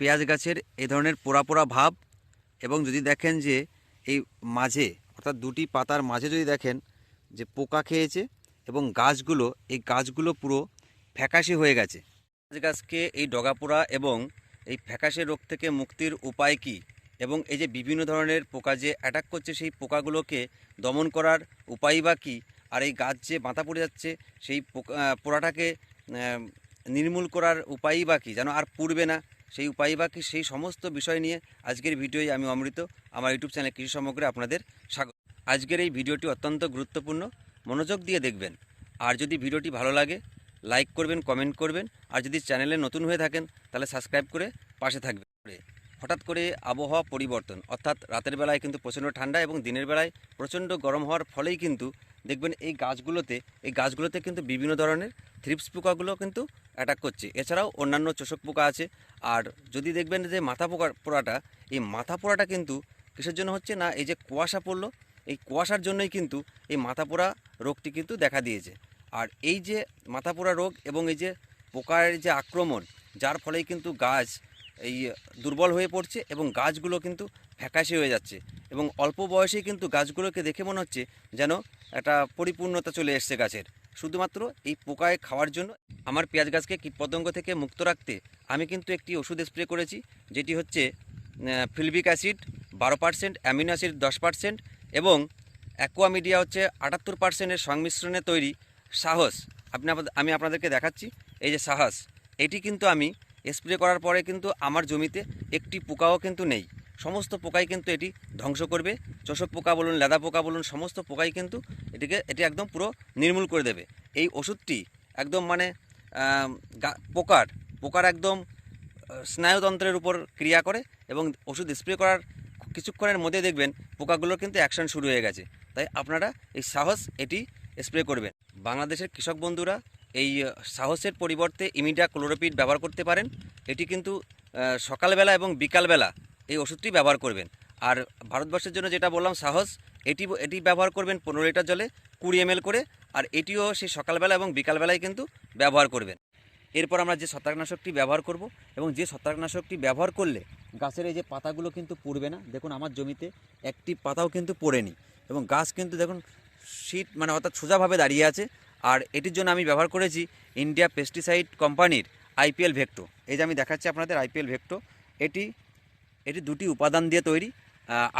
পেঁয়াজ গাছের এই ধরনের পোড়া পোড়া ভাব এবং যদি দেখেন যে এই মাঝে, অর্থাৎ দুটি পাতার মাঝে যদি দেখেন যে পোকা খেয়েছে এবং গাছগুলো, এই গাছগুলো পুরো ফ্যাকাশে হয়ে গেছে। পেঁয়াজ গাছকে এই ডগা পোড়া এবং এই ফ্যাকাশে রোগ থেকে মুক্তির উপায় কি এবং এই যে বিভিন্ন ধরনের পোকা যে অ্যাটাক করছে সেই পোকাগুলোকে দমন করার উপায় বা কী আর এই গাছ যে মাথা পড়ে যাচ্ছে সেই পোকা, পোড়াটাকে নির্মূল করার উপায়ই বা কী যেন আর পুড়বে না। সেই উপায় বা কী সেই সমস্ত বিষয় নিয়ে আজকের ভিডিওই আমি অমৃত। আমার ইউটিউব চ্যানেল কৃষি সমগ্রে আপনাদের স্বাগত। আজকের এই ভিডিওটি অত্যন্ত গুরুত্বপূর্ণ। মনোযোগ দিয়ে দেখবেন। আর যদি ভিডিওটি ভালো লাগে, লাইক করবেন, কমেন্ট করবেন। আর যদি চ্যানেলে নতুন হয়ে থাকেন, তাহলে সাবস্ক্রাইব করে পাশে থাকবেন। হঠাৎ করে আবহাওয়া পরিবর্তন, অর্থাৎ রাতের বেলায় কিন্তু প্রচণ্ড ঠান্ডা এবং দিনের বেলায় প্রচণ্ড গরম হওয়ার ফলেই কিন্তু দেখবেন এই গাছগুলোতে এই গাছগুলোতে কিন্তু বিভিন্ন ধরনের থ্রিপস পোকাগুলো কিন্তু অ্যাটাক করছে। এছাড়াও অন্যান্য চোষক পোকা আছে। আর যদি দেখবেন যে মাথা পোকা, পোড়াটা, এই মাথা পোড়াটা কিন্তু কিসের জন্য হচ্ছে না, এই যে কুয়াশা পড়ল, এই কুয়াশার জন্যই কিন্তু এই মাথা পোড়া রোগটি কিন্তু দেখা দিয়েছে। আর এই যে মাথা পোড়া রোগ এবং এই যে পোকার যে আক্রমণ, যার ফলেই কিন্তু গাছ এই দুর্বল হয়ে পড়ছে এবং গাছগুলো কিন্তু ফ্যাকাশে হয়ে যাচ্ছে। এবং অল্প বয়সেই কিন্তু গাছগুলোকে দেখে মনে হচ্ছে যেন একটা পরিপূর্ণতা চলে এসছে গাছের। শুধুমাত্র এই পোকায় খাওয়ার জন্য আমার পেঁয়াজ গাছকে কীটপতঙ্গ থেকে মুক্ত রাখতে আমি কিন্তু একটি ওষুধ স্প্রে করেছি, যেটি হচ্ছে ফিলবিক অ্যাসিড বারো পার্সেন্ট অ্যামিনো অ্যাসিড দশ পার্সেন্ট এবং অ্যাকোয়ামিডিয়া হচ্ছে আটাত্তর পার্সেন্টের সংমিশ্রণে তৈরি সাহস। আপনি আমি আপনাদেরকে দেখাচ্ছি, এই যে সাহস, এটি কিন্তু আমি স্প্রে করার পরে কিন্তু আমার জমিতে একটি পোকাও কিন্তু নেই। সমস্ত পোকাই কিন্তু এটি ধ্বংস করবে। চোষক পোকা বলুন, লেদা পোকা বলুন, সমস্ত পোকাই কিন্তু এটিকে, এটি একদম পুরো নির্মূল করে দেবে। এই ওষুধটি একদম মানে পোকার পোকার একদম স্নায়ুতন্ত্রের উপর ক্রিয়া করে এবং ওষুধ স্প্রে করার কিছুক্ষণের মধ্যে দেখবেন পোকাগুলোর কিন্তু অ্যাকশন শুরু হয়ে গেছে। তাই আপনারা এই সাহস এটি স্প্রে করবেন। বাংলাদেশের কৃষক বন্ধুরা এই সাহসের পরিবর্তে ইমিডিয়া ক্লোরোপিড ব্যবহার করতে পারেন। এটি কিন্তু সকালবেলা এবং বিকালবেলা এই ওষুধটি ব্যবহার করবেন। আর ভারতবর্ষের জন্য যেটা বললাম, সাহস, এটি এটি ব্যবহার করবেন পনেরো লিটার জলে কুড়ি এম করে, আর এটিও সেই সকালবেলা এবং বিকালবেলায় কিন্তু ব্যবহার করবেন। এরপর আমরা যে ছত্রাকনাশকটি ব্যবহার করব এবং যে ছত্রাকনাশকটি ব্যবহার করলে গাছের এই যে পাতাগুলো কিন্তু পড়বে না, দেখুন আমার জমিতে একটি পাতাও কিন্তু পড়েনি এবং গাছ কিন্তু দেখুন শীত মানে অর্থাৎ সোজাভাবে দাঁড়িয়ে আছে। আর এটির জন্য আমি ব্যবহার করেছি ইন্ডিয়া পেস্টিসাইড কোম্পানির আইপিএল ভেক্টো। এই যে আমি দেখাচ্ছি আপনাদের আইপিএল ভেক্টো, এটি এটি দুটি উপাদান দিয়ে তৈরি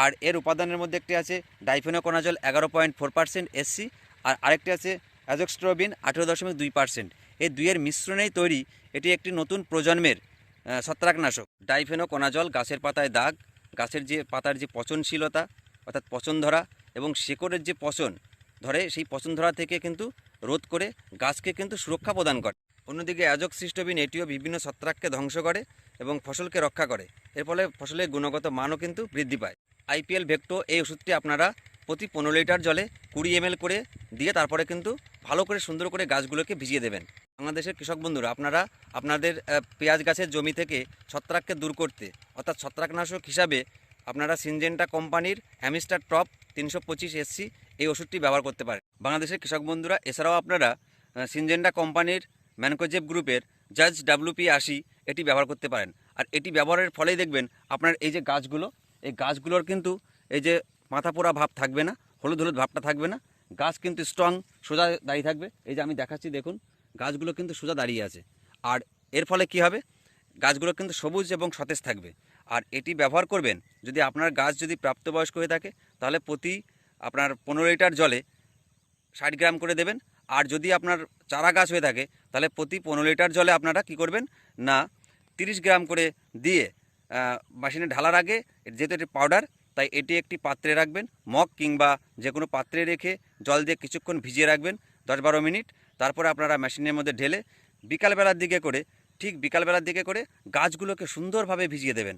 আর এর উপাদানের মধ্যে একটি আছে ডাইফেনোকোনাজল এগারো পয়েন্ট ফোর পার্সেন্ট এসসি আর আরেকটি আছে অ্যাজোক্সট্রোবিন আঠেরো দশমিক দুই পার্সেন্ট এই দুইয়ের মিশ্রণেই তৈরি এটি একটি নতুন প্রজন্মের ছত্রাকনাশক। ডাইফেনোকোনাজল গাছের পাতায় দাগ, গাছের যে পাতার যে পচনশীলতা, অর্থাৎ পচন ধরা এবং শেকড়ের যে পচন ধরে, সেই পচন ধরা থেকে কিন্তু রোধ করে গাছকে কিন্তু সুরক্ষা প্রদান করে। অন্যদিকে অ্যাজোক্সিস্টোবিন এটিও বিভিন্ন ছত্রাককে ধ্বংস করে এবং ফসলকে রক্ষা করে। এর ফলে ফসলের গুণগত মানও কিন্তু বৃদ্ধি পায়। আইপিএল ভেক্টো এই ওষুধটি আপনারা প্রতি পনেরো লিটার জলে কুড়ি এম করে দিয়ে তারপরে কিন্তু ভালো করে সুন্দর করে গাছগুলোকে ভিজিয়ে দেবেন। বাংলাদেশের কৃষক বন্ধুরা আপনারা আপনাদের পেঁয়াজ গাছের জমি থেকে ছত্রাককে দূর করতে অর্থাৎ ছত্রাকনাশক হিসাবে আপনারা সিনজেন্টা কোম্পানির হ্যামিস্টার টপ তিনশো পঁচিশ এসসি এই ওষুধটি ব্যবহার করতে পারেন। বাংলাদেশের কৃষক বন্ধুরা এছাড়াও আপনারা আহ, সিনজেন্টা কোম্পানির ম্যানকোজেব গ্রুপের জাজ ডাব্লুপি আশি এটি ব্যবহার করতে পারেন। আর এটি ব্যবহারের ফলেই দেখবেন আপনার এই যে গাছগুলো, এই গাছগুলোর কিন্তু এই যে মাথা পোড়া ভাব থাকবে না, হলুদ হলুদ ভাবটা থাকবে না, গাছ কিন্তু স্ট্রং সোজা দাঁড়িয়ে থাকবে। এই যে আমি দেখাচ্ছি, দেখুন, গাছগুলো কিন্তু সোজা দাঁড়িয়ে আছে। আর এর ফলে কি হবে? গাছগুলো কিন্তু সবুজ এবং সতেজ থাকবে। আর এটি ব্যবহার করবেন, যদি আপনার গাছ যদি প্রাপ্তবয়স্ক হয়ে থাকে, তাহলে প্রতি আপনার পনেরো লিটার জলে ষাট গ্রাম করে দেবেন। আর যদি আপনার চারা গাছ হয়ে থাকে তাহলে প্রতি পনেরো লিটার জলে আপনারা কি করবেন? না, তিরিশ গ্রাম করে দিয়ে মেশিনে ঢালার আগে যেহেতু এটি পাউডার তাই এটি একটি পাত্রে রাখবেন, মগ কিংবা যে কোনো পাত্রে রেখে জল দিয়ে কিছুক্ষণ ভিজিয়ে রাখবেন দশ বারো মিনিট। তারপরে আপনারা মেশিনের মধ্যে ঢেলে বিকালবেলার দিকে করে, ঠিক বিকালবেলার দিকে করে গাছগুলোকে সুন্দরভাবে ভিজিয়ে দেবেন।